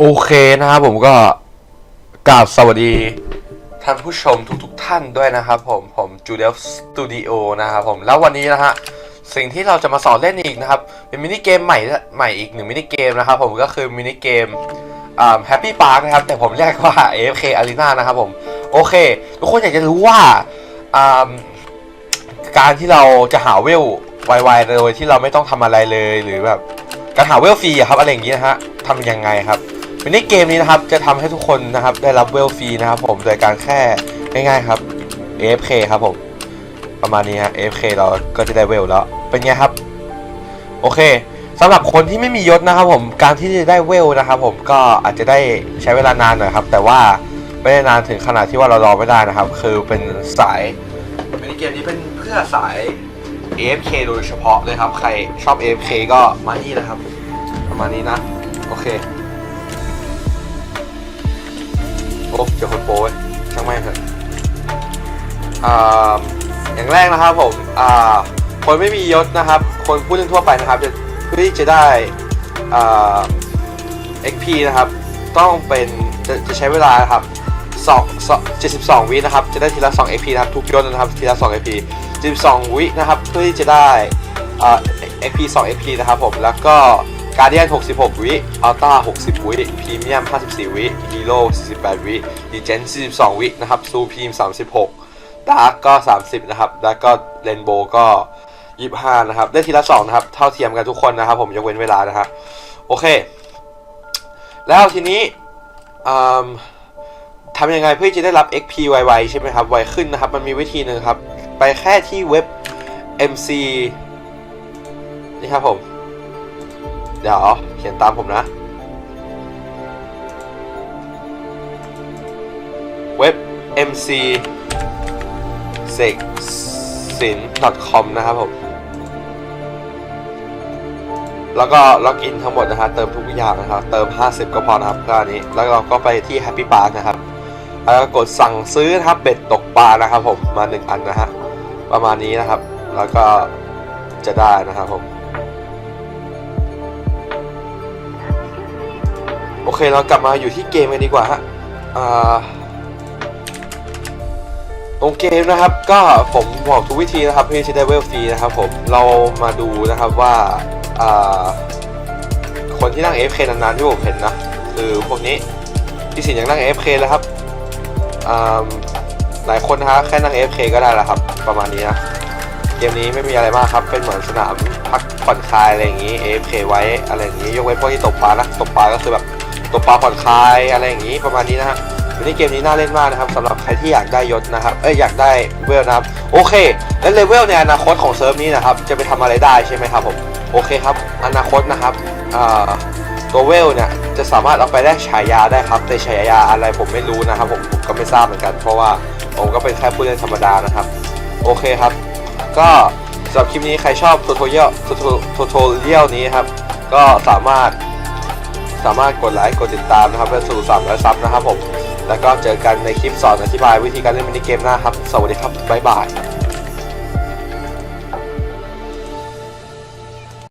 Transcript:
โอเคนะครับผมก็กราบสวัสดีท่านผู้ชมทุกๆทท่านด้วยนะครับผมผมจูเดฟสตูดิโอนะครับผมแล้ววันนี้นะฮะสิ่งที่เราจะมาสอนเล่นอีกนะครับ เป็นมินิเกมใหม่ใหม่อีกหนึ่งมินิเกมนะครับผมก็คือมินิเกมอ่าแฮปปี้พาร์คนะครับ แต่ผมเรียกว่า AFK Arena นะครับผมโอเค ทุกคนอยากจะรู้ว่าอ่าการที่เราจะหาเวลไวๆโดยที่เราไม่ต้องทำอะไรเลยหรือแบบการหาเวลฟรีครับอะไรอย่างนี้นะฮะทำยังไงครับ มินิเกมนี้นะครับจะทำให้ทุกคนนะครับได้รับเวลฟรีนะครับผมโดยการแค่ง่ายๆครับ AFK ครับผม ประมาณนี้ฮะ AFK เราก็จะได้เวลแล้ว เป็นไงครับ โอเคสำหรับคนที่ไม่มียศนะครับผมการที่จะได้เวลนะครับผมก็อาจจะได้ใช้เวลานานหน่อยครับ แต่ว่าไม่ได้นานถึงขนาดที่ว่าเรารอไม่ได้นะครับ คือเป็นสายมินิเกมนี้เป็นเพื่อสาย AFK โดยเฉพาะเลยครับ ใครชอบ AFK ก็มานี่นะครับ ประมาณนี้นะ โอเค เจอคนโป้ยช่างแม่เถอะอ่าอย่างแรกนะครับผมอ่าคนไม่มียศนะครับ คนผู้เล่นทั่วไปนะครับจะเพื่อที่จะได้อ่า XP นะครับ ต้องเป็นจะจะใช้เวลาครับสองสอง72วินะครับ จะได้ทีละ2 XP นะครับ ทุกยศนะครับ ทีละ2 XP 72วินะครับ เพื่อที่จะได้อ่า XP 2 XP นะครับผม แล้วก็ การเดียน 66 วิอัลต้า 60 วิ พรีเมียม 54 วิ ฮีโร่ 48 วิดีเจน 42 วินะครับ ซูพีม 36 ดาร์กก็ 30 นะครับ แล้วก็เรนโบก็ 25 นะครับ ได้ทีละ 2 นะครับ เท่าเทียมกันทุกคนนะครับ ผมยกเว้นเวลานะครับ โอเค แล้วทีนี้ทำยังไงเพื่อจะได้รับ XP ไวๆใช่ไหมครับ ไวขึ้นนะครับ มันมีวิธีหนึ่งครับ ไปแค่ที่เว็บ MC นี่ครับผม ดี๋ยวเขียนตามผมนะ เว็บ mc s e x i n com นะครับผม แล้วก็ล็อกอินทั้งหมดนะฮะเติมทุกอย่างนะครับ เติม 50 ก็พอนะครับค่านี้ แล้วเราก็ไปที่ Happy Park นะครับแล้วก็กดสั่งซื้อนะครับเบ็ดตกปลานะครับผมมา 1 อันนะฮะประมาณนี้นะครับ แล้วก็จะได้นะครับผม โอเคเรากลับมาอยู่ที่เกมกันดีกว่าฮะตรงเกมนะครับ ก็ผมบอกทุกวิธีนะครับเพื่อจะได้เวลฟรีนะครับผมเรามาดูนะครับว่าคนที่นั่ง AFK นานๆที่ผมเห็นนะคือพวกนี้พี่สินยังนั่ง AFK แล้วครับหลายคนนะฮะแค่นั่ง AFK ก็ได้แล้วครับ ประมาณนี้นะเกมนี้ไม่มีอะไรมากครับ เป็นเหมือนสนามพักผ่อนคลายอะไรอย่างนี้ AFK ไว้อะไรอย่างนี้ ยกเว้นพวกที่ตกปลานะตกปลาก็คือแบบ ตกปลาผ่อนคลายอะไรอย่างนี้ประมาณนี้นะฮะวันนี้เกมนี้น่าเล่นมากนะครับสำหรับใครที่อยากได้ยศนะครับเอ้ยอยากได้เวลนะครับโอเค แล้วเลเวลในอนาคตของเซิร์ฟนี้นะครับจะไปทำอะไรได้ใช่ไหมครับผมโอเคครับอนาคตนะครับอ่าตัวเวลเนี่ยจะสามารถเอาไปได้ฉายาได้ครับแต่ฉายาอะไรผมไม่รู้นะครับผมผมก็ไม่ทราบเหมือนกัน เพราะว่าผมก็เป็นแค่ผู้เล่นธรรมดานะครับโอเคครับ ก็สำหรับคลิปนี้ใครชอบทูทอเรียลทูทอเรียลนี้ครับก็สามารถ สามารถกดไลค์กดติดตามนะครับเพื่อสู่300ซับนะครับผมแล้วก็เจอกันในคลิปสอนอธิบายวิธีการเล่นมินิเกมหน้าครับ สวัสดีครับ บ๊ายบาย